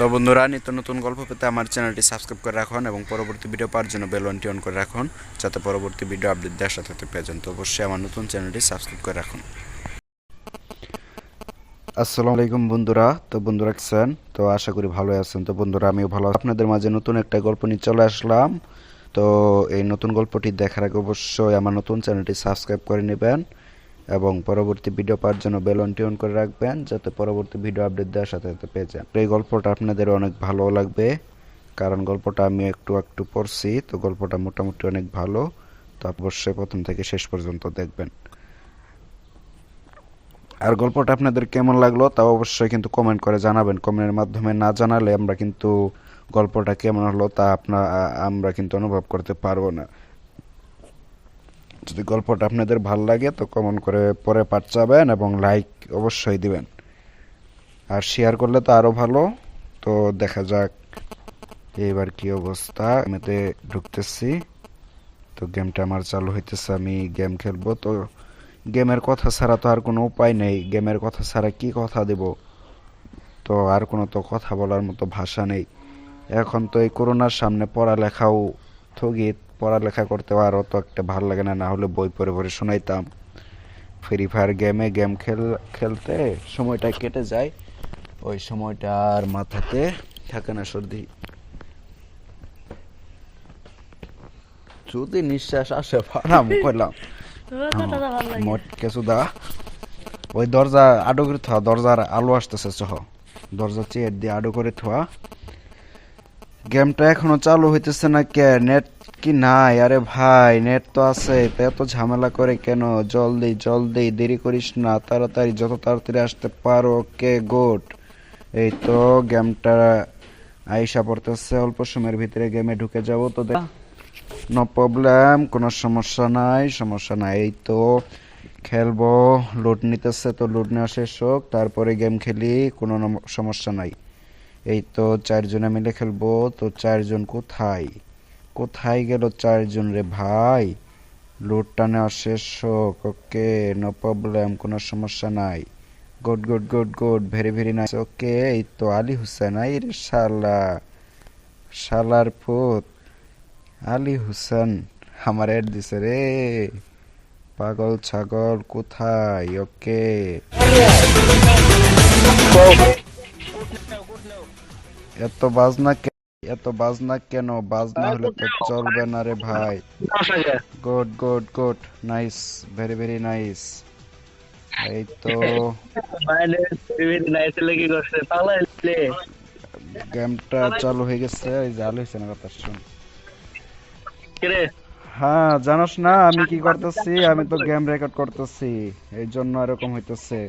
তো বন্ধুরা, নিত্য নতুন গল্প পেতে আমার চ্যানেলটি সাবস্ক্রাইব করে রাখুন এবং পরবর্তী ভিডিও পাওয়ার জন্য বেল আইকনটি অন করে রাখুন, যাতে পরবর্তী ভিডিও আপডেট দেওয়ার সাথে সাথে পেয়ে যান। তো অবশ্যই আমার নতুন চ্যানেলটি সাবস্ক্রাইব করে রাখুন। আসসালামু আলাইকুম বন্ধুরা, তো বন্ধুরা আছেন তো আশা করি ভালো আছেন। তো বন্ধুরা, আমিও ভালো। আপনাদের মাঝে নতুন একটা গল্প নিয়ে চলে আসলাম। তো এই নতুন গল্পটি দেখার আগে অবশ্যই আমার নতুন চ্যানেলটি সাবস্ক্রাইব করে নেবেন। এবং পরবর্তী ভিডিও পাওয়ার জন্য বেল আইকনটি অন করে রাখবেন, যাতে পরবর্তী ভিডিও আপডেট দেওয়ার সাথে সাথে পেয়ে যান। এই গল্পটা আপনাদের অনেক ভালো লাগবে, কারণ গল্পটা আমি একটু একটু পড়ছি, তো গল্পটা মোটামুটি অনেক ভালো। তো অবশ্যই প্রথম থেকে শেষ পর্যন্ত দেখবেন। আর গল্পটা আপনাদের কেমন লাগল তা অবশ্যই কিন্তু কমেন্ট করে জানাবেন। কমেন্টের মাধ্যমে না জানালে আমরা কিন্তু গল্পটা কেমন হলো তা আপনার আমরা কিন্তু অনুভব করতে পারব না। যদি গল্পটা আপনাদের ভালো লাগে, তো কমেন্ট করে পরে পাঠ চাবেন এবং লাইক অবশ্যই দিবেন। আর শেয়ার করলে তো আরও ভালো। তো দেখা যাক এবার কি অবস্থা। আমিতে ঢুকতেছি। তো গেমটা আমার চালু হইতেছে, আমি গেম খেলব। তো গেমের কথা ছাড়া তো আর কোনো উপায় নেই। গেমের কথা ছাড়া কি কথা দেব? তো আর কোনো তো কথা বলার মতো ভাষা নেই। এখন তো এই করোনার সামনে পড়ালেখাও স্থগিত পড়ালেখা করতে আরও তো একটা ভালো লাগে না না হলে বই পড়ে পড়ে শোনাইতাম। ফ্রি ফায়ার গেমে গেম খেল খেলতে সময়টা কেটে যায় ওই সময়টা আর মাথাতে থাকে না সর্দি। যদি নিঃশ্বাস আসে ফারাম কইলাম। দাদা মোট কিছু দা। ওই দরজা আডো করে থোয়া দরজার আলো আসতেছে চহ। দরজা চেয়ার দিয়ে আডো করে থোয়া। গেমটা এখনও চালু হইতেছে না কে? নেট কি নাই? আরে ভাই, নেট তো আছে এত ঝামেলা করে কেন? জলদি জলদি, দেরি করিস না, তাড়াতাড়ি, যত তাড়াতাড়ি আসতে পারো কে গুড। এই তো গেমটা আইসা পড়তেছে, অল্প সময়ের ভিতরে গেমে ঢুকে যাব, তো নো প্রবলেম কোনো সমস্যা নাই সমস্যা নাই। এই তো খেলব লুট নিতেছে তো লুট নেওয়া শেষ হোক, তারপরে গেম খেলি, কোনো সমস্যা নাই। এই তো চারজনে মিলে খেলব, তো চারজন কোথায়? কোথায় গেল চারজন রে ভাই? লুটটা নেওয়া শেষ হোক ওকে নো প্রবলেম কোনো সমস্যা নাই। Good good good good very very nice okay, এই তো আলী হুসেন, আই রে শালা। শালার পুত। আলী হুসেন, আমার এড দিছে রে। পাগল, ছাগল, কোথায়? ওকে। এত বাজনা এত বাজনা কেন? বাজনা হলে তো চলবে না রে ভাই। Good good good nice very very nice. এই তো গেমটা চালু হয়ে গেছে এই যে আলী হুসেনের কথা শুন। হ্যাঁ জানোস না আমি কি করতেছি? আমি তো গেম রেকর্ড করতেছি এই জন্য এরকম হইতেছে।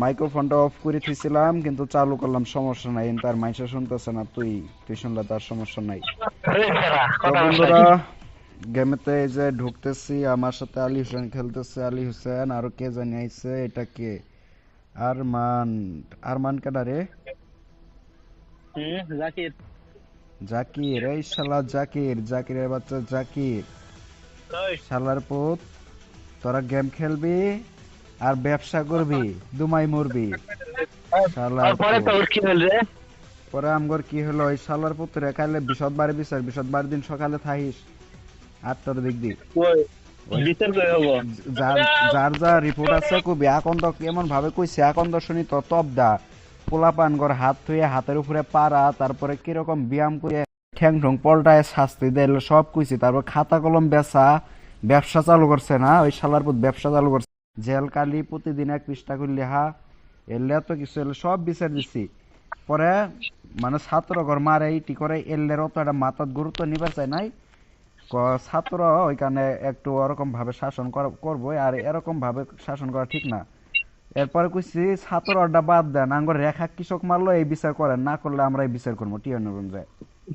মাইক্রোফোনটা অফ করে থুইছিলাম কিন্তু চালু করলাম সমস্যা নাই। তার মাইসা শুনতেছে না তুই। তুই শুনলে তার সমস্যা নাই। বন্ধুরা গেমেতে এই যে ঢুকতেছি আমার সাথে আলী হোসেন খেলতেছে আলী হোসেন আর কে জানি আইছে এটা কে? আরমান আরমান কেডা রে? জাকির। জাকির এই শালা জাকির জাকিরের বাচ্চা জাকির। শালার পুত তোরা গেম খেলবি? আর ব্যবসা করবি দুমাই মরবি। পরে আমগর কি হলো ওই শালার পুত্রে কাইলে বিশদ বারে বিচার বিশদ বার দিন সকালে থাইস আটটার দিক দি ওই বিচার করে হব? যার যা রিপোর্ট আছে কবি আকন্দ কেমন ভাবে কইছে আকন্দ শুনি তো তপ দা পোলাপান গর হাত থুয়ে হাতের উপরে পাড়া তারপরে কীরকম ব্যায়াম করে ঠ্যাং ঠং পল্টায় শাস্তি দিল সব কইছি। তারপর খাতা কলম বেচা ব্যবসা চালু করছে না? ওই শালার পুত ব্যবসা চালু করছে। জেল কালি প্রতিদিন এক পৃষ্ঠা করে লেহা এলে তো কিছু, এলে সব বিচার দিছি। পরে মানে ছাত্র ঘর মারে, ইটি করে এলের অত একটা মাথাত গুরুত্ব নিবার চাই নাই। ছাত্র ওইখানে একটু ওরকম ভাবে শাসন কর- করব, আর এরকম ভাবে শাসন করা ঠিক না। এরপরে কইছি, ছাত্র অর্ডা বাদ দেন, আঙ্গর রেখা কৃষক মারলো, এই বিচার করেন, না করলে আমরা এই বিচার করব, টিয়া নরম যায়।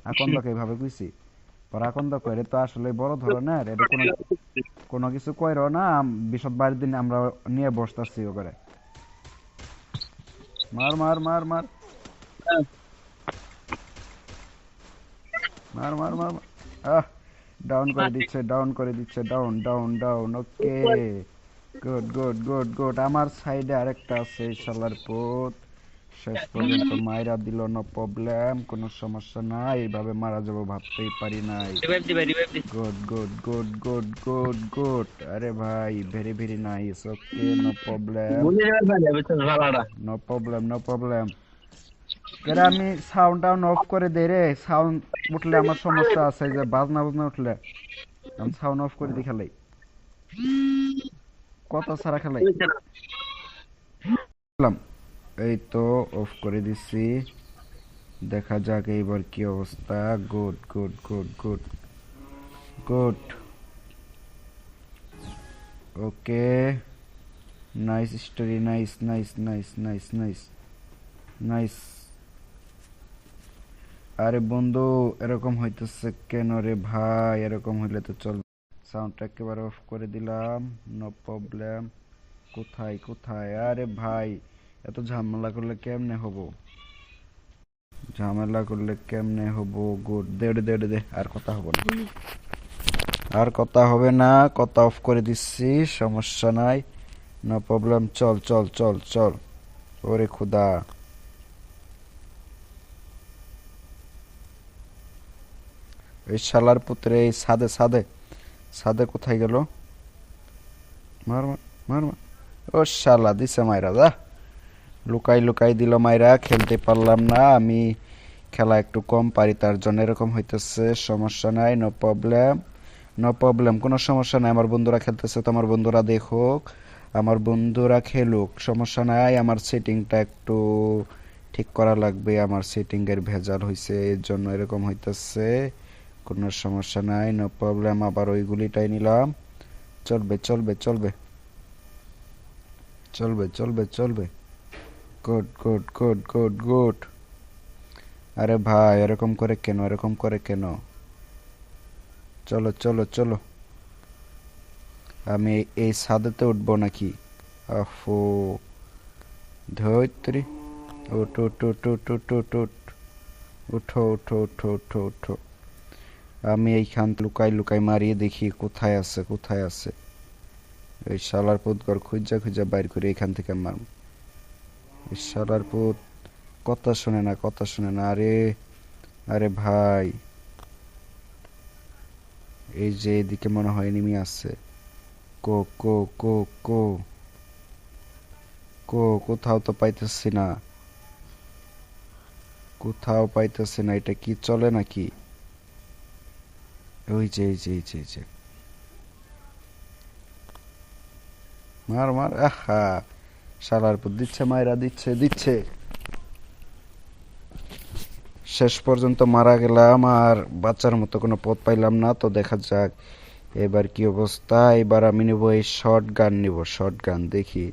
আকন্দকে এইভাবে কইছি। করাকন্দ করে তো আসলে বড় ধরনের এটা কোনো কোনো কিছু কইরো না বিশদ দিন আমরা নিয়ে ও করে মার মার মার মার। মার মার মার আহ ডাউন করে দিচ্ছে ডাউন করে দিচ্ছে down down down okay good good good good আমার সাইডে আরেকটা আছে, শালার পোত। শেষ পর্যন্ত মায়েরা দিল নো প্রবলেম কোনো সমস্যা নাই। এইভাবে মারা যাব ভাবতেই পারি নাই। Good good good good good good. আরে ভাই very very nice okay no problem. No. Problem no problem. এরা আমি সাউন্ড ডাউন অফ করে দেই রে। সাউন্ড উঠলে আমার সমস্যা আছে যে বাজনা বাজনা উঠলে আমি সাউন্ড অফ করে দিই খেলাই কথা ছাড়া খেলাই। এই তো অফ করে দিচ্ছি দেখা যাক এইবার কি অবস্থা। Good good good good good okay nice story nice nice nice nice nice nice আরে বন্ধু, এরকম হইতেছে কেন রে ভাই? এরকম হইলে তো চল। সাউন্ডটা একেবারে অফ করে দিলাম। নো প্রবলেম কোথায় কোথায়? আরে ভাই এত ঝামেলা করলে কেমনে হব? ঝামেলা করলে কেমনে হব? গুড দেড় দেড়ে দে আর কথা হবে না। আর কথা হবে না, কথা অফ করে দিচ্ছি, সমস্যা নাই নো প্রবলেম চল চল চল চল। ওরে খুদা। এই শালার পুত্রে, এই সাদে সাদে সাদে কোথায় গেল? মার মার মার ও শালা, দিছে মাইরা দা লুকাই লুকাই দিল মাইরা, খেলতে পারলাম না, আমি খেলা একটু কম পারি, তার জন্য এরকম হইতেছে, সমস্যা নাই নো প্রবলেম নো প্রবলেম কোনো সমস্যা নাই, আমার বন্ধুরা খেলতেছে তো আমার বন্ধুরা দেখুক, আমার বন্ধুরা খেলুক, সমস্যা নাই, আমার সেটিংটা একটু ঠিক করা লাগবে, আমার সেটিং এর ভেজাল হইছে, এর জন্য এরকম হইতেছে, কোনো সমস্যা নাই নো প্রবলেম আবার ওই গুলিটাই নিলাম, চলবে চলবে চলবে চলবে চলবে চলবে। Good good good good good আরে ভাই, এরকম করে কেন, এরকম করে কেন? চলো চলো চলো। আমি এই ছাদেতে উঠবো নাকি? আফো। ধৈত্রী। উঠ উঠ উঠ উঠ উঠ উঠ উঠ। উঠো উঠো উঠো উঠো উঠো। আমি এইখান লুকাই লুকাই মারিয়ে দেখি কোথায় আছে কোথায় আছে। ওই শালার পুতগর খুঁজা খুঁজা বাইর করে এখান থেকে মার ওই পুত, কথা শুনে না, কথা শুনে না। আরে আরে ভাই, এই যে এদিকে মনে হয় এনিমি আছে। কো কো কো কো কো, কোথাও তো পাইতেছি না। কোথাও পাইতেছি না, এটা কি চলে নাকি? ওই যে, এই যে এই যে এই যে। মার মার, আহা। শালার পর দিচ্ছে মায়েরা দিচ্ছে দিচ্ছে। শেষ পর্যন্ত মারা গেলাম আর বাচ্চার মতো কোনো পথ পাইলাম না, তো দেখা যাক এবার কি অবস্থা। এবার আমি নেব এই শর্ট গান নিব শর্ট গান দেখি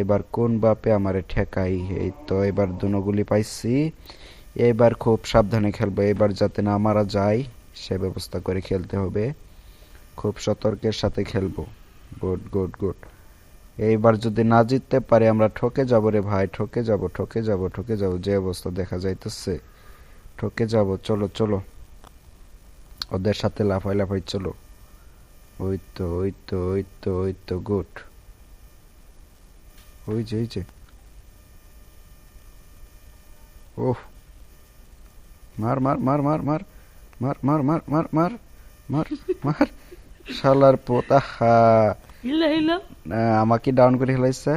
এবার কোন বাপে আমারে ঠেকাই। এই তো এবার দুনো গুলি পাইছি। এবার খুব সাবধানে খেলব, এবার যাতে না মারা যায়, সে ব্যবস্থা করে খেলতে হবে। খুব সতর্কের সাথে খেলব। গুড গুড গুড এইবার যদি না জিততে পারে, আমরা ঠকে যাব রে ভাই, ঠকে যাব ঠকে যাব ঠকে যাব, যে অবস্থা দেখা যাইতেছে। ঠকে যাব, চলো চলো। ওদের সাথে লাফাই লাফাই চলো। ওই তো ওই তো ওই তো ওই তো, গুড। ওই যে ওই যে। ওহ। মার মার মার মার মার। মার মার মার মার মার মার মার। শালার পোতা হা হিলা হিলা আমাকে ডাউন করে ফেলাইছে।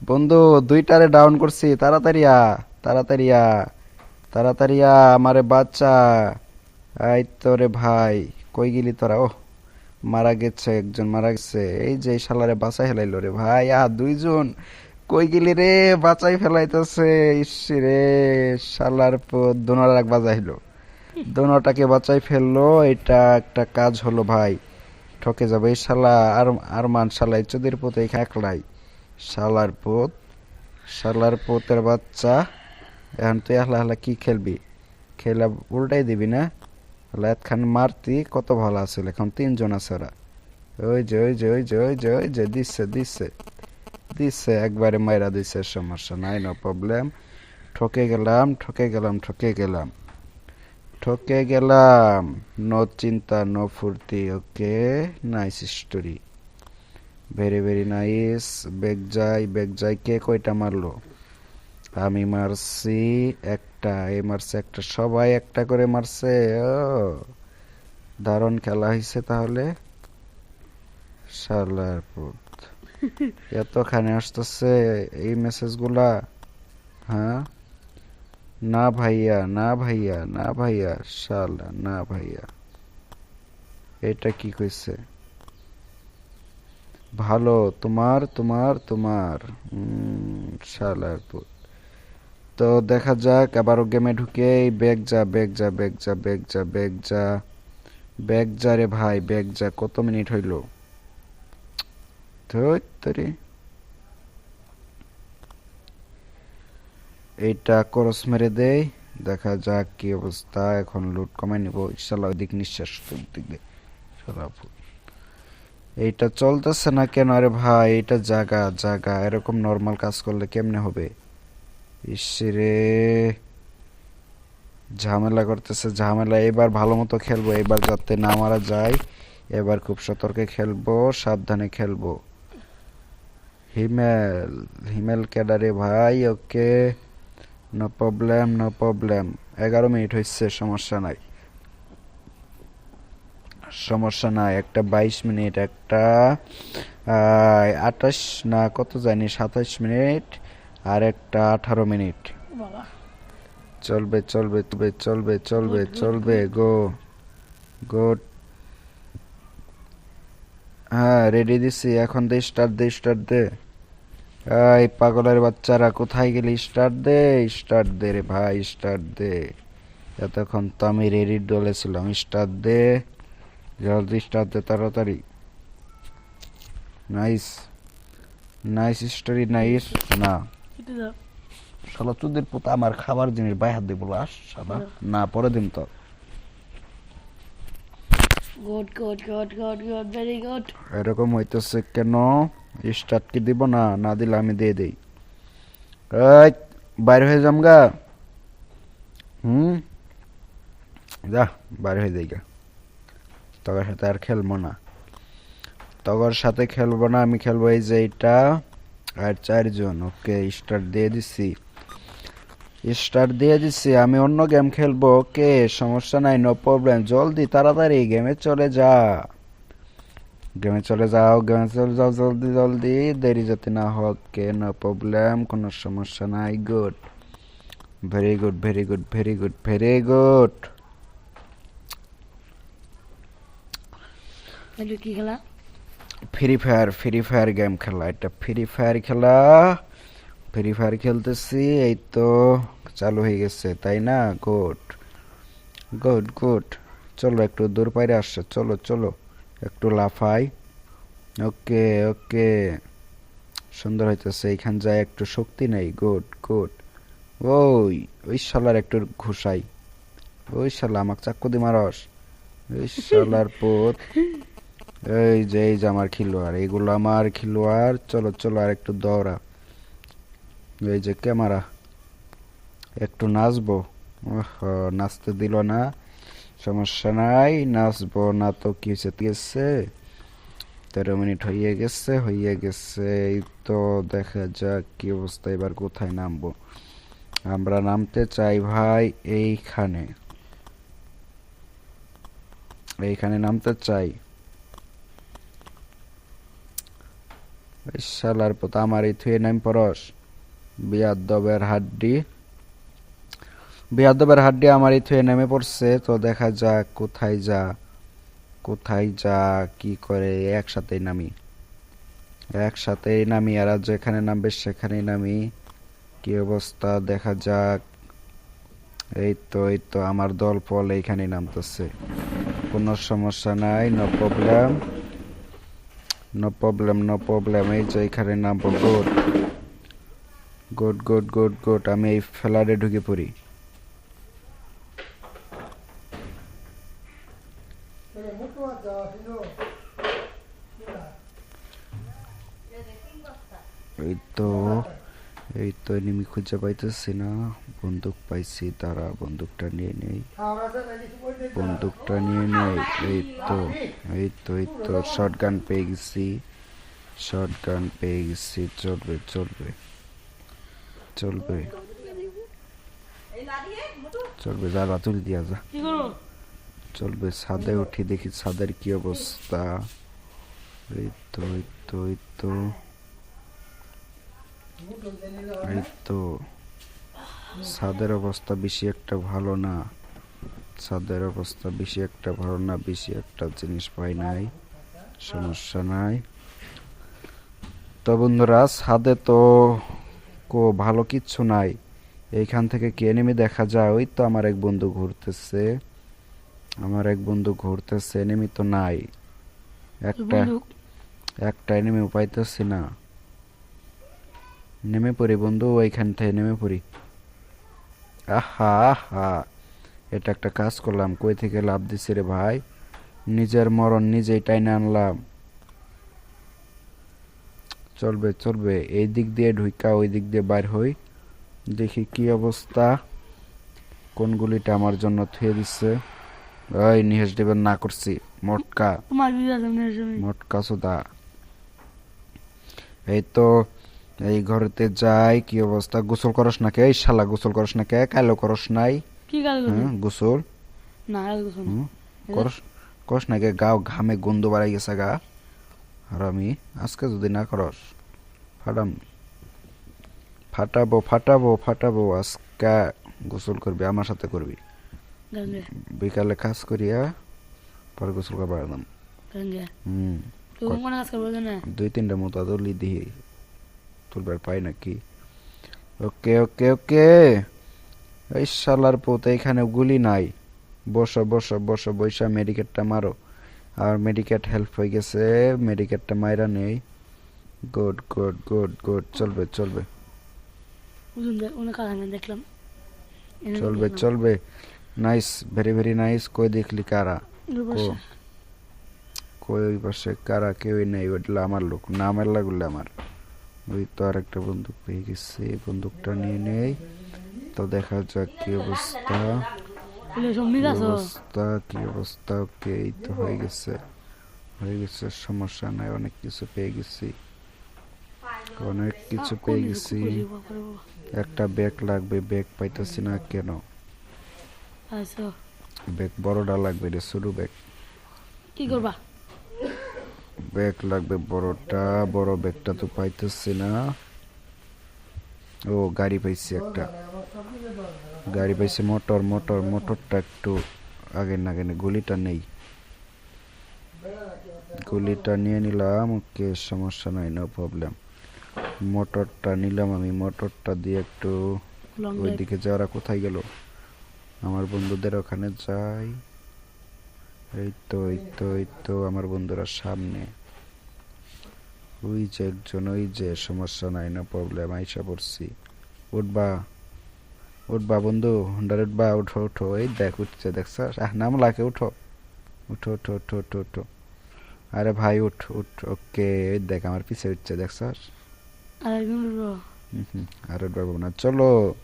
বন্ধু দুইটারে ডাউন করছি তাড়াতাড়ি আ তাড়াতাড়ি আ তাড়াতাড়ি আ আমারে বাচ্চা এই তো রে ভাই কই গেলি তোরা? ও মারা গেছে একজন মারা গেছে। এই যে শালারে বাঁচাই ফেলাইলো রে ভাই। আ দুইজন কই গেলি রে? বাঁচাই ফেলাইতেছে ইস রে শালার পর দোনার এক বাজাইলো। দোনোটাকে বাঁচাই ফেলল এটা একটা কাজ হলো ভাই। ঠকে যাবে। এই শালা আর আর মান শালা চোদের পোত এই একলাই। শালার পোত, শালার পোতের বাচ্চা। এখন তুই আহলা আহলা কি খেলবি? খেলা উল্টাই দিবি না? খান মারতি, কত ভালো আছিল এখন তিনজন আছে ওরা। ওই যে ওই যে ওই যে ওই যে ওই যে দিচ্ছে দিচ্ছে দিচ্ছে একবারে মাইরা দিচ্ছে সমস্যা নাই নো প্রবলেম ঠকে গেলাম ঠকে গেলাম ঠকে গেলাম। ঠকে গেলাম। নো চিন্তা নো ফুর্তি okay? Nice story very very nice বেগ যাই বেগ যাই। কে কয়টা মারলো? আমি মারছি একটা এ মারছে একটা সবাই একটা করে মারছে। ও দারুণ খেলা হয়েছে তাহলে। শালার পুত। এতখানে আসতেছে এই মেসেজগুলা হ্যাঁ? না ভাইয়া না ভাইয়া না ভাইয়া, শালা, না ভাইয়া। এটা কি কইছে? ভালো, তোমার তোমার তোমার। শালার পুত তো দেখা যাক, আবারও গেমে ঢুকে ব্যাগ যা ব্যাগ যা ব্যাগ যা ব্যাগ যা ব্যাগ যা। ব্যাগ যা রে ভাই ব্যাগ যা, কত মিনিট হইল? ধুর এইটা করস মেরে দেই, দেখা যাক কি অবস্থা, এখন লুট কমাই নিব। ইনশাল্লাহ ওইদিক নিঃশ্বাস দিক এইটা চলতেছে না কেন? আরে ভাই, এটা জাগা জাগা। এরকম নর্মাল কাজ করলে কেমনে হবে? ইসরে, ঝামেলা করতেছে, ঝামেলা। এবার ভালো মতো খেলব, এবার যাতে না মারা যায়, এবার খুব সতর্কে খেলব, সাবধানে খেলব। হিমেল হিমেল ক্যাডারে ভাই, okay. No problem no problem এগারো মিনিট হচ্ছে সমস্যা নাই। সমস্যা নাই একটা বাইশ মিনিট একটা আঠাশ না কত জানি সাতাশ মিনিট আর একটা আঠারো মিনিট। চলবে চলবে চলবে চলবে চলবে চলবে গো গুড। হ্যাঁ রেডি দিছি এখন দে স্টার্ট দে স্টার্ট দে। এই পাগলের বাচ্চারা কোথায় গেলি? স্টার্ট দে স্টার্ট দে রে ভাই স্টার্ট দে। এতক্ষণ তো আমি রেডি ডলেছিলাম স্টার্ট দে। জলদি স্টার্ট দে তাড়াতাড়ি। নাইস। Nice story nice. না। শালা চুদের পোতা আমার খাবার জিনিস বাই হাত দিয়ে বলো আস সাদা না পরে দিন তো। Good good good good good very good এরকম হইতেছে কেন? স্টার্ট কি দিব না না দিলে আমি দিয়ে দেই। বাইরে হয়ে যাম গা। হুম? যা, বাইরে হয়ে যাই গা। তগর সাথে আর খেলব না। তগর সাথে খেলব না, আমি খেলব এই যে এইটা আর চারজন। ওকে, স্টার্ট দিয়ে দিছি। স্টার্ট দিয়ে দিছি, আমি অন্য গেম খেলব। ওকে, সমস্যা নাই নো প্রবলেম জলদি, তাড়াতাড়ি, গেমে চলে যা। গেমে চলে যাও গেমে চলে যাও জলদি জলদি দেরি যাতে না হোক কে নো প্রবলেম কোনো সমস্যা নাই good very good very good very good very good কি খেলা Free Fire Free Fire game খেলা এটা ফ্রি ফায়ার খেলা ফ্রি ফায়ার খেলতেছি এই তো চালু হয়ে গেছে তাই না গুড গুড গুড চলো একটু দূর পাইরে আসছে চলো চলো একটু লাফাই। ওকে ওকে। সুন্দর হইতেছে, এইখান যায় একটু শক্তি নেই। Good good. ওই ওই শালার একটু ঘুষাই। ওই শালা, আমাকে চাক্কু দি মারস। ওই শালার পোত। এই যে এই যে আমার খিলোয়াড় এইগুলো আমার খিলোয়াড়। চলো চলো, আর একটু দৌড়া। এই যে ক্যামেরা। একটু নাচবো। নাচতে দিল না। সমস্যা নাই, নাচবো না তো কি হয়েছে গেছে? তেরো মিনিট হয়ে গেছে হয়ে গেছে, এই তো দেখা যাক কি অবস্থা, এবার কোথায় নামবো? আমরা নামতে চাই ভাই এইখানে। এইখানে নামতে চাই। শালার পথ আমার এই থুয়ে নাম পরস বিয়াদবের হাড্ডি। বিয়াদবের হাড্ডি আমার থুয়ে নেমে পড়ছে, তো দেখা যাক কোথায় যা কোথায় যা, কি করে, একসাথেই নামি। একসাথেই নামি, আর যেখানে নামবে সেখানেই নামি। কি অবস্থা, দেখা যাক। এই তো এই তো, আমার দল ফল এইখানে নামতেছে। কোনো সমস্যা নাই no problem no problem no problem এই যে এখানে নামবো good good good good good আমি এই ফেলারে ঢুকে পড়ি। এই তো এই তো এনিমি খুঁজে পাইতেছি না। বন্দুক পাইছি তারা বন্দুকটা নিয়ে নেই। বন্দুকটা নিয়ে নেই এই তো এই তো এই তো শর্ট গান পেয়ে গেছি। শর্ট গান পেয়ে গেছি চলবে চলবে চলবে। চলবে যা তুল দিয়া যা। চলবে ছাদে উঠি দেখি ছাদের কি অবস্থা। এই তো এই তো এই তো। এই তো ছাদের অবস্থা বেশি একটা ভালো না। ছাদের অবস্থা বেশি একটা ভালো না বেশি একটা জিনিস পাই নাই সমস্যা নাই। তো বন্ধুরা ছাদে তো কো ভালো কিচ্ছু নাই। এইখান থেকে কি এনিমি দেখা যায়? ওই তো আমার এক বন্ধু ঘুরতেছে। আমার এক বন্ধু ঘুরতেছে এনিমি তো নাই। একটা একটা এনিমি পাইতেছি না। নেমে পড়ি বন্ধু ওইখান থেকে নেমে পড়ি। আহা আহা এটা একটা কাজ করলাম কই থেকে লাভ দিছি রে ভাই? নিজের মরণ নিজেই টাইনে আনলাম। চলবে চলবে এই দিক দিয়ে ঢুইকা ওই দিক দিয়ে বাইর হই। দেখি কি অবস্থা। কোন গুলিটা আমার জন্য থুয়ে দিচ্ছে ওই নিহেশ দেবেন না করছি মটকা। মটকা সুদা। এই তো এই ঘরেতে যাই কি অবস্থা? গোসল করস না কে? এই শালা গোসল করস না কে? কালো করস নাই। কি কাজ হ্যাঁ গোসল। না করছ করস করস না কে? গাও ঘামে গন্ধ বাড়াই গেছে গা। আর আমি আজকে যদি না করস ফাটাম। ফাটাবো ফাটাবো ফাটাবো আজকে গোসল করবি আমার সাথে করবি। বিকালে কাজ করিয়া পরে গোসল করবার হুম দুই তিনটা মতো আদলি দিয়ে তুলবার পাই নাকি? ওকে ওকে ওকে। এই শালার পোত এখানে গুলি নাই। বসো বসো বসো বৈশা মেডিকেটটা মারো। আর মেডিকেট হেল্প হয়ে গেছে মেডিকেটটা মাইরা নেই। Good good good good. চলবে চলবে। দেখলাম। চলবে চলবে। Nice very very nice. কই দেখলি কারা। কই ওই পাশে? কারা? কেউই নেই। ওইটা আমার লোক। না আমার লাগলে আমার। ওই তো আর একটা বন্দুক পেয়ে গেছে বন্দুকটা নিয়ে নেই। তো দেখা যাক কি অবস্থা। অবস্থা কি অবস্থা? ওকে এই তো হয়ে গেছে। হয়ে গেছে সমস্যা নাই অনেক কিছু পেয়ে গেছি। অনেক কিছু পেয়ে গেছি। একটা ব্যাগ লাগবে ব্যাগ পাইতেছি না কেন? আচ্ছা। ব্যাগ বড়টা লাগবে রে ছোটো ব্যাগ। কি করবা? ব্যাগ লাগবে বড়টা বড় ব্যাগটা তো পাইতেছি না। ও গাড়ি পাইছি একটা। গাড়ি পাইছি মোটর মোটর মোটরটা একটু আগে না গুলিটা নেই। গুলিটা নিয়ে নিলাম ওকে সমস্যা নাই নো প্রবলেম মোটরটা নিলাম আমি মোটরটা দিয়ে একটু ওইদিকে যাওয়ারা কোথায় গেল? আমার বন্ধুদের ওখানে যাই। এই তো এই তো এই তো আমার বন্ধুরা সামনে। ওই যে একজন ওই যে সমস্যা নাই না প্রবলেম আইসা পড়ছি। উঠবা উঠবা বন্ধু হুন্ডার উঠবা উঠো উঠো। এই দেখ উঠছে দেখছ আহ নাম লাগে উঠো। উঠো উঠো উঠো উঠো উঠো। আরে ভাই উঠ উঠ ওকে এই দেখ আমার পিছে উঠছে দেখছ আর উঠবো। না। চলো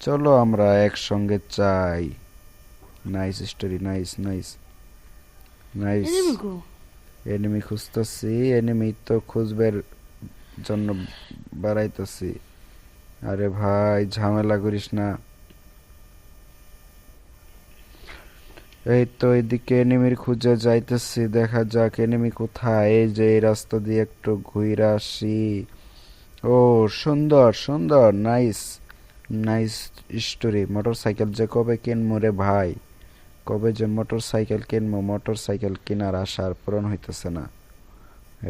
চলো আমরা একসঙ্গে চাই। Nice story nice nice nice enemy খুঁজতেছি এনিমি তো খুঁজবার জন্য বাড়াইতেছি। আরে ভাই, ঝামেলা করিস না। এই তো এদিকে এনিমির খুঁজে যাইতেছি, দেখা যাক এনিমি কোথায়। এই যে এই রাস্তা দিয়ে একটু ঘুরে আসি। ও, সুন্দর সুন্দর nice nice story motorcycle যে কবে কিনবো রে ভাই? কবে যে মোটর সাইকেল কিনবো মোটর সাইকেল কেনার আশার পূরণ হইতেছে না।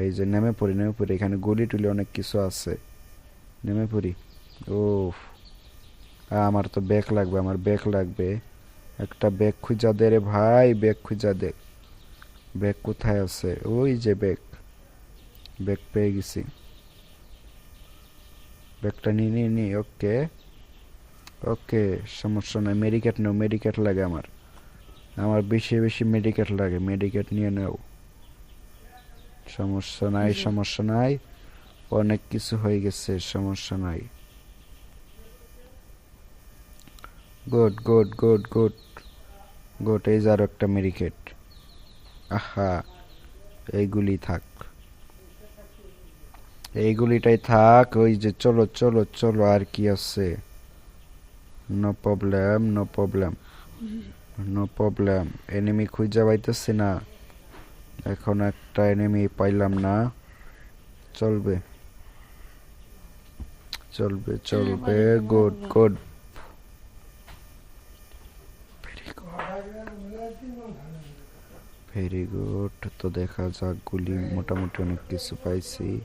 এই যে নেমে পড়ি নেমে পড়ি, এখানে গুলি টুলি অনেক কিছু আছে। নেমে পড়ি। ও আমার তো ব্যাগ লাগবে, আমার ব্যাগ লাগবে। একটা ব্যাগ খুঁজা দে রে ভাই ব্যাগ খুঁজা দে। ব্যাগ কোথায় আছে? ওই যে ব্যাগ ব্যাগ পেয়ে গেছি। ব্যাগটা নিয়ে নিয়ে নি ওকে ওকে সমস্যা নাই। মেডিকেট নেও মেডিকেট লাগে আমার। আমার বেশি বেশি মেডিকেট লাগে মেডিকেট নিয়ে নেও। সমস্যা নাই সমস্যা নাই। অনেক কিছু হয়ে গেছে সমস্যা নাই। Good good good good good এই যার একটা মেডিকেট আহা এইগুলি থাক। এইগুলিটাই থাক ওই যে চলো চলো চলো আর কি আছে? No problem no problem no problem enemy খুঁজে পাইতেছি না। এখন একটা এনিমি পাইলাম না। চলবে। চলবে চলবে। গুড গুড ভেরি গুড তো দেখা যাক, গুলি মোটামুটি অনেক কিছু পাইছি।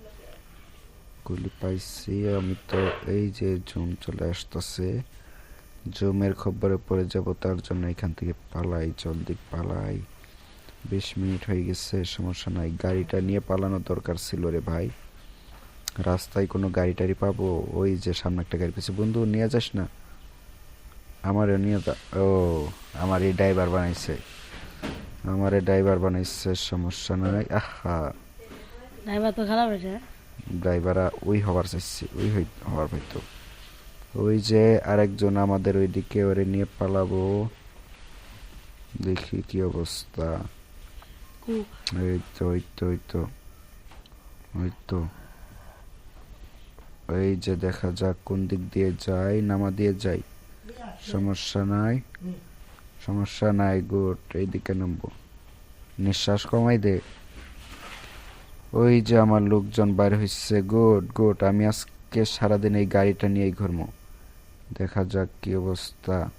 গুলি পাইছি, আমি তো এই যে জুম চলে আসতেছে। জুমের খবরে পড়ে যাব তার জন্য এখান থেকে পালাই জলদি পালাই। বিশ মিনিট হয়ে গেছে সমস্যা নাই। গাড়িটা নিয়ে পালানোর দরকার ছিল রে ভাই। রাস্তায় কোনো গাড়ি টাড়ি পাবো? ওই যে সামনে একটা গাড়ি পেয়েছে। বন্ধু নিয়ে যাস না। আমারও নিয়ে ও আমার এই ড্রাইভার বানাইছে। আমার এই ড্রাইভার বানাইছে সমস্যা নাই। আহা। ড্রাইভার তো খারাপ হয়েছে ড্রাইভাররা ওই হবার চাইছে ওই হবার হয়তো ওই যে আরেকজন আমাদের ওইদিকে ওরে নিয়ে পালাবো। দেখি কি অবস্থা। এই তো ওই তো ওই তো ওই তো। এই যে দেখা যাক কোন দিক দিয়ে যাই নামা দিয়ে যাই। সমস্যা নাই। সমস্যা নাই গুড। এইদিকে নামবো। নিঃশ্বাস কমাই দে। ওই যে আমার লোকজন বাইর হইছে গুড গুড। আমি আজকে সারাদিন এই গাড়িটা নিয়েই ঘুরবো দেখা যাক কি অবস্থা।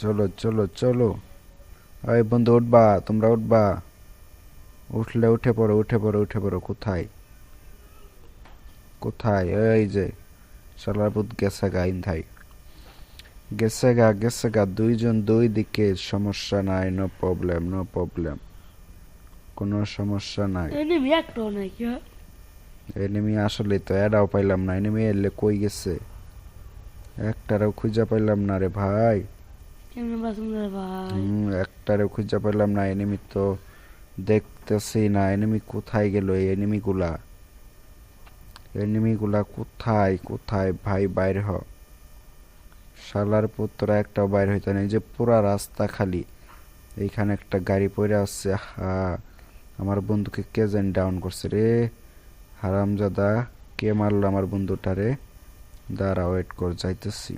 চলো চলো চলো। ওই বন্ধু, উঠবা, তোমরা উঠবা। উঠলে উঠে পড়ো উঠে পড়ো উঠে পড়ো, কোথায়? কোথায়? এই যে সালারপুত গেছে গা ইন্ধাই গেছে গা গেছে গা, দুইজন দুই দিকে, সমস্যা নাই নো প্রবলেম নো প্রবলেম কোনো সমস্যা নাই। এনিমি আসলে তো এটাও পাইলাম না এনিমি এলে কই গেছে? একটারও খুঁজে পাইলাম না রে ভাই। কেমনে বাসুন রে ভাই। হুম একটারে খুঁজে পেলাম না এনিমি তো দেখতেছি না। এনিমি কোথায় গেল এই এনিমি গুলা? এনিমি গুলা কোথায় কোথায় ভাই বাইর হ। শালার পুত্র একটাও বাইর হইতে নেই যে পুরা রাস্তা খালি। এইখানে একটা গাড়ি পড়ে আসছে হা আমার বন্ধুকে কে যেন ডাউন করছে রে? হারামজাদা, কে মারলো আমার বন্ধুটারে? দাঁড়া ওয়েট কর, যাইতেছি।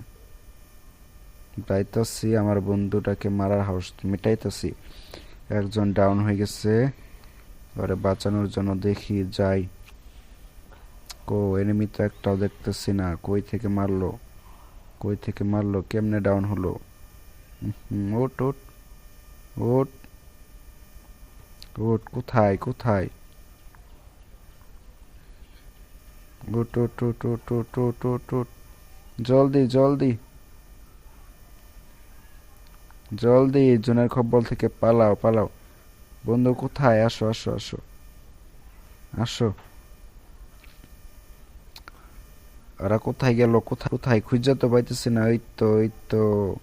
যাইতেছি, আমার বন্ধুটাকে মারার হাউস মিটাইতেছি। একজন ডাউন হয়ে গেছে। এবারে বাঁচানোর জন্য দেখি, যাই। কো এনিমি তো একটাও দেখতেছি না। কই থেকে মারলো? কই থেকে মারলো? কেমনে ডাউন হলো? ওট ওট ওট ওট কোথায় কোথায়? জলদি জলদি। জলদি জোনের খব্বল থেকে পালাও পালাও। বন্ধু কোথায়? আসো আসো আসো। আসো। ওরা কোথায় গেল? কোথায় কোথায়? খুঁজে তো পাইতেছি না। ওই তো ওই তো।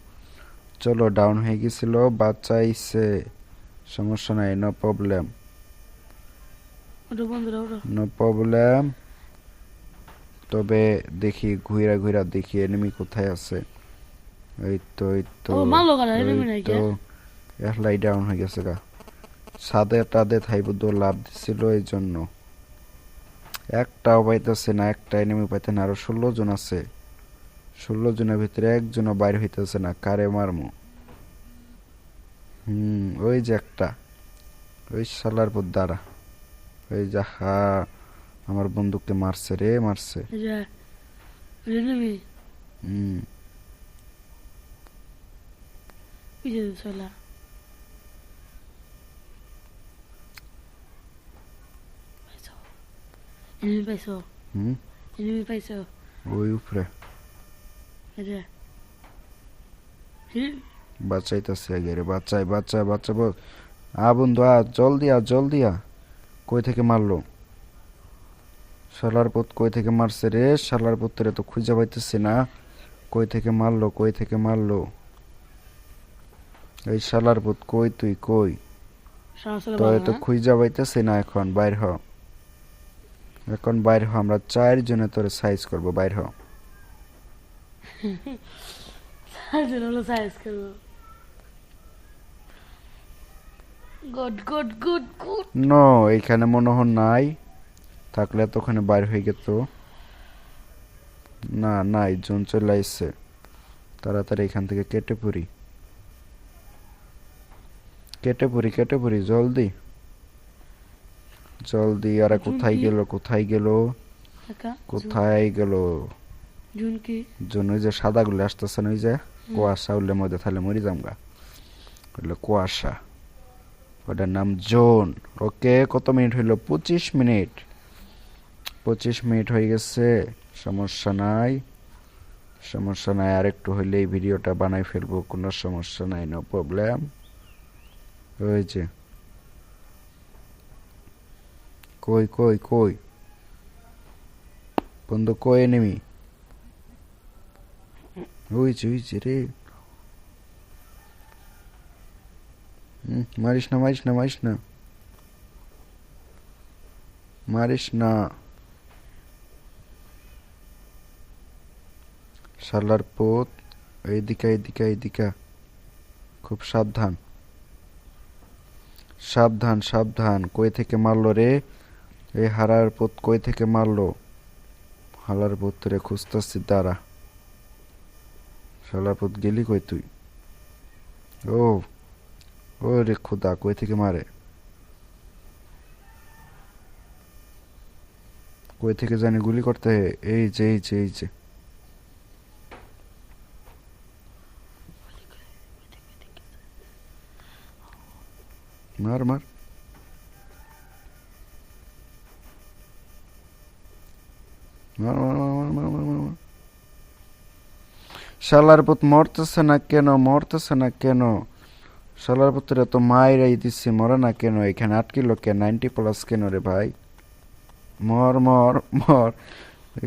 চলো ডাউন হয়ে গেছিল বাঁচাইছে। সমস্যা নাই নো প্রবলেম নো প্রবলেম তবে দেখি ঘুরা ঘুরা দেখি এনিমি কোথায় আছে? এই তো এই তো? এহলাই ডাউন হয়ে গেছে গা। সাদে টাদে থাইবুদ্দ লাভ দিছিল এই জন্য একটাও পাইতেছে না একটা এনিমি পাইতে না আরও ষোলো জন আছে। ষোলো জনের ভিতরে একজনও বাইর হইতেছে না কারে মারমু? হুম ওই যে একটা। ওই সালার পর দ্বারা ওই যে হা আমার বন্দুককে মারছে রে মারছে। হুম। এনিমি পাইছো? হুম। এনিমি পাইছো? ওই উপরে। হুম। বাঁচাইতেছে আগে রে বাচ্চাই বাচ্চা বাচ্চা বল আ বন্ধু আ জলদি আ জলদি আ। কই থেকে মারলো? শালার পুত কই থেকে মারছে রে? শালার পুত্রে তো খুঁজে পাইতেছি না। কই থেকে মারলো কই থেকে মারলো? এই শালার পুত কই তুই? কই? তো তো খুঁজে পাইতেছি না এখন বাইর হ। এখন বাইর হ আমরা চার জনে তোরে সাইজ করব বাইর হ। সাইজ হলো সাইজ করব। Good good good good. No এইখানে মনে হয় নাই। থাকলে তো ওখানে বাইর হয়ে গেত। না নাই জুন চলে আসছে তাড়াতাড়ি এখান থেকে কেটে পড়ি কেটে পড়ি কেটে পড়ি জলদি। জলদি আর কোথায়? গেল কোথায় গেল? কোথায় গেল? জুন ওই যে সাদা গুলো আসতেছে না ওই যে কুয়াশা উঠলে মধ্যে তাহলে মরি যামগা। ওইগুলো কুয়াশা। ওটার নাম জোন। ওকে কত মিনিট হইল? পঁচিশ মিনিট। পঁচিশ মিনিট হয়ে গেছে সমস্যা নাই। সমস্যা নাই আর একটু হইলে এই ভিডিওটা বানাই ফেলব কোনো সমস্যা নাই নো প্রবলেম যে। কই কই কই? বন্ধু কই এনেমি ওই যে ওই যে রে। হুম, মারিস না মারিস না মারিস না। মারিস না। শালার পোত এইদিকে এইদিকে এইদিকে। খুব সাবধান। সাবধান সাবধান। কই থেকে মারলো রে? এই হারার পোত কই থেকে মারলো? হালার পোত রে খুঁজতেছি, দাঁড়া। শালার পোত গেলি কই তুই? ও ও রে খুদা, কই থেকে মারে? কই থেকে জানি গুলি করতে? এই যে এই যে এই যে। মার মার মার মার মার মার মার মার শালার পুত মরতেছে না কেন? মরতেছে না কেন? শালার পুত্রে তো মায়েরাই দিচ্ছে মরে না কেন? এখানে আটকিলো কে নাইনটি প্লাস কেন রে ভাই? মর মর মর।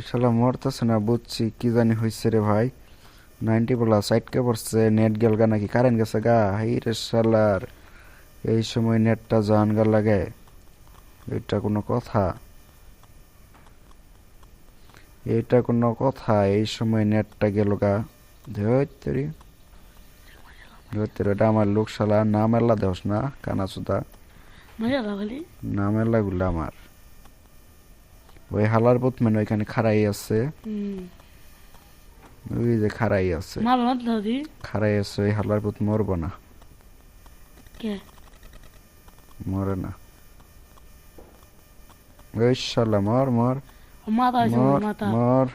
শালা মরতেছে না, বুঝছি, কি জানি হয়েছে রে ভাই? নাইনটি প্লাস, আটকে পড়ছে, নেট গেল গা নাকি? কারেন্ট গেছে গা? হাই রে শালার। এই সময় নেটটা জান গা লাগে। এটা কোনো কথা? এটা কোনো কথা? এই সময় নেটটা গেল গা। ধৈত্তরি ধৈত্তরি এটা আমার লোক শালা নাম এল্লা দেহস না কানা সুদা নাম এল্লা গুলা আমার। ওই হালার বুথম্যান ওইখানে খাড়াই আছে। ওই যে খাড়াই আছে। না খাড়াই আছে ওই হালার বুথ মরবো না। কে? মরে না। শালা মর মর। মর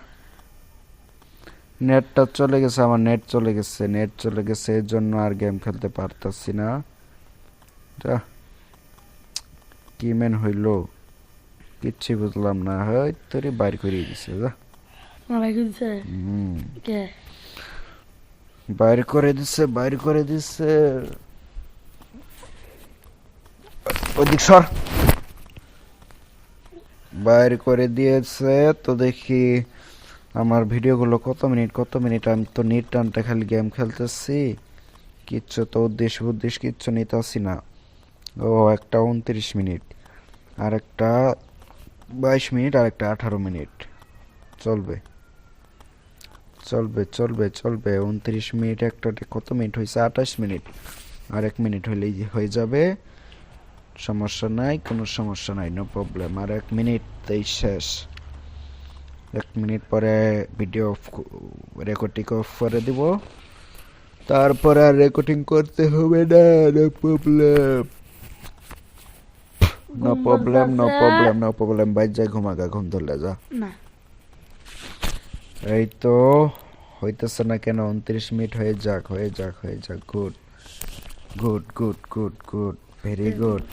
নেটটা চলে গেছে আমার নেট চলে গেছে নেট চলে গেছে এর জন্য আর গেম খেলতে পারতাছি না। যা। কি মেন হইল? কিচ্ছু বুঝলাম না। হয় তোরে বাইর করে দিছে? যা বাইর করে দিছে বাইর করে দিছে। ওদিক সর। বাইর করে দিয়েছে, তো দেখি আমার ভিডিওগুলো কত মিনিট কত মিনিট? আমি তো নেট টানতে খালি গেম খেলতেছি। কিচ্ছু তো উদ্দেশ্য উদ্দেশ্য কিচ্ছু নিতেছি না। ও, একটা উনত্রিশ মিনিট, আর একটা বাইশ মিনিট, আর একটা আঠারো মিনিট। চলবে চলবে চলবে চলবে। উনত্রিশ মিনিট একটা কত মিনিট হয়েছে আঠাশ মিনিট আর এক মিনিট হলেই হয়ে যাবে। সমস্যা নাই কোনো সমস্যা নাই নো প্রবলেম আর এক মিনিটতেই শেষ এক মিনিট পরে ভিডিও রেকর্ডিং অফ করে দিব তারপরে আর রেকর্ডিং করতে হবে না no problem no problem no. Problem no problem বাইর যা ঘুমাগা ঘুম ধরলে যা না এই তো হইতেছে না কেন উনত্রিশ মিনিট হয়ে যাক হয়ে যাক হয়ে যাক good good good good good very good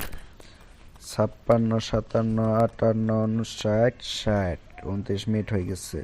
ছাপ্পান্ন সাতান্ন আটান্ন উনষাট ষাট উনত্রিশ মিনিট হয়ে গেছে।